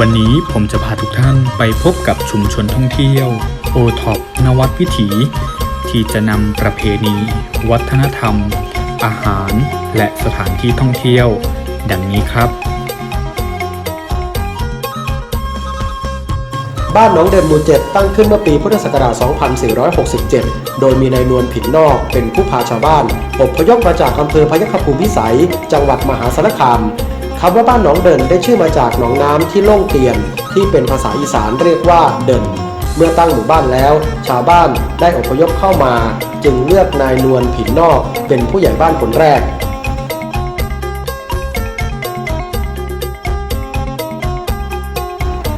วันนี้ผมจะพาทุกท่านไปพบกับชุมชนท่องเที่ยวโอท็อปนวัดวิถี ที่จะนำประเพณี วัฒนธรรม อาหาร และสถานที่ท่องเที่ยว ดังนี้ครับ บ้านหนองเด่นหมู่เจ็ดตั้งขึ้นเมื่อปีพุทธศักราช 2467 โดยมีนายนวลผินนอกเป็นผู้พาชาวบ้านอบพยพมาจากอำเภอพยัคฆภูมิพิสัย จังหวัดมหาสารคาม คำว่าบ้านหนองเด่นได้ชื่อมาจากหนองน้ำที่โล่งเตียน ที่เป็นภาษาอีสานเรียกว่าเด่นเมื่อตั้งหมู่บ้านแล้ว ชาวบ้านได้อพยพเข้ามา จึงเลือกนายนวลผินนอกเป็นผู้ใหญ่บ้านคนแรก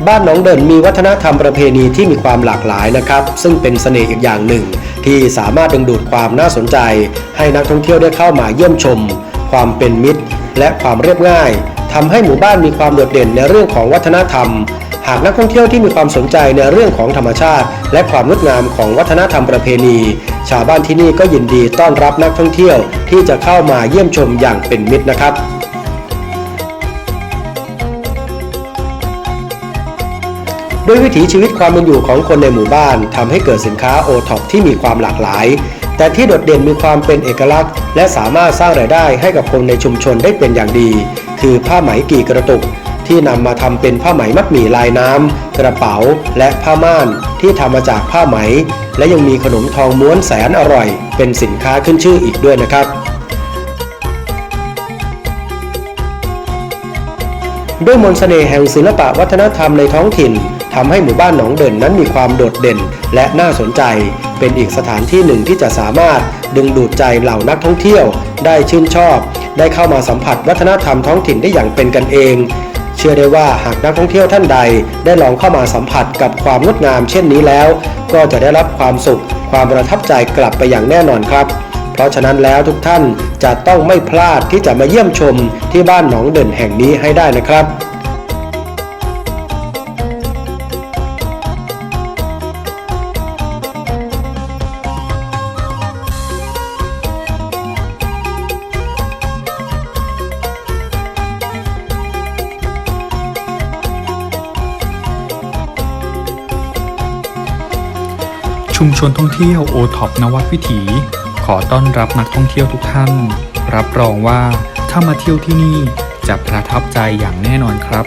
บ้านหนองเด่นมีวัฒนธรรมประเพณีที่มีความหลากหลายนะครับ ซึ่งเป็นเสน่ห์อีกอย่างหนึ่ง ที่สามารถดึงดูดความน่าสนใจ ให้นักท่องเที่ยวได้เข้ามาเยี่ยมชม ความเป็นมิตร และความเรียบง่าย ทำให้หมู่บ้านมีความโดดเด่นในเรื่องของวัฒนธรรม หากนักท่องเที่ยวที่มีความสนใจในเรื่องของธรรมชาติ และความงดงามของวัฒนธรรมประเพณี ชาวบ้านที่นี่ก็ยินดีต้อนรับนักท่องเที่ยวที่จะเข้ามาเยี่ยมชมอย่างเป็นมิตรนะครับ ด้วยวิถีชีวิตความเป็นอยู่ของคนในหมู่บ้านทำให้เกิดสินค้าโอท็อปที่มีความหลากหลาย แต่ที่โดดเด่นมีความเป็นเอกลักษณ์ และสามารถสร้างรายได้ให้กับคนในชุมชนได้เป็นอย่างดี คือผ้าไหมกี่กระตุก ที่นำมาทำเป็นผ้าไหมมัดหมี่ลายน้ำกระเป๋า และผ้าม่าน ที่ทำมาจากผ้าไหม และยังมีขนมทองม้วนแสนอร่อย เป็นสินค้าขึ้นชื่ออีกด้วยนะครับด้วยมนต์เสน่ห์แห่งศิลปะวัฒนธรรมในท้องถิ่น ทำให้หมู่บ้านหนองเด่นนั้นมีความโดดเด่น และน่าสนใจ เป็นอีกสถานที่หนึ่งที่จะสามารถดึงดูดใจเหล่านักท่องเที่ยว ได้ชื่นชอบ ได้เข้ามาสัมผัสวัฒนธรรมท้องถิ่นได้อย่างเป็นกันเอง เชื่อได้ว่าหากนักท่องเที่ยวท่านใด ได้ลองเข้ามาสัมผัสกับความงดงามเช่นนี้แล้ว ก็จะได้รับความสุข ความประทับใจกลับไปอย่างแน่นอนครับเพราะฉะนั้นแล้วทุกท่านจะต้องไม่พลาดที่จะมาเยี่ยมชมที่บ้านหนองเด่นแห่งนี้ให้ได้นะครับ ชุมชนท่องเที่ยวโอท็อปนวัดวิถี ขอต้อนรับนักท่องเที่ยวทุกท่าน รับรองว่าถ้ามาเที่ยวที่นี่จะประทับใจอย่างแน่นอนครับ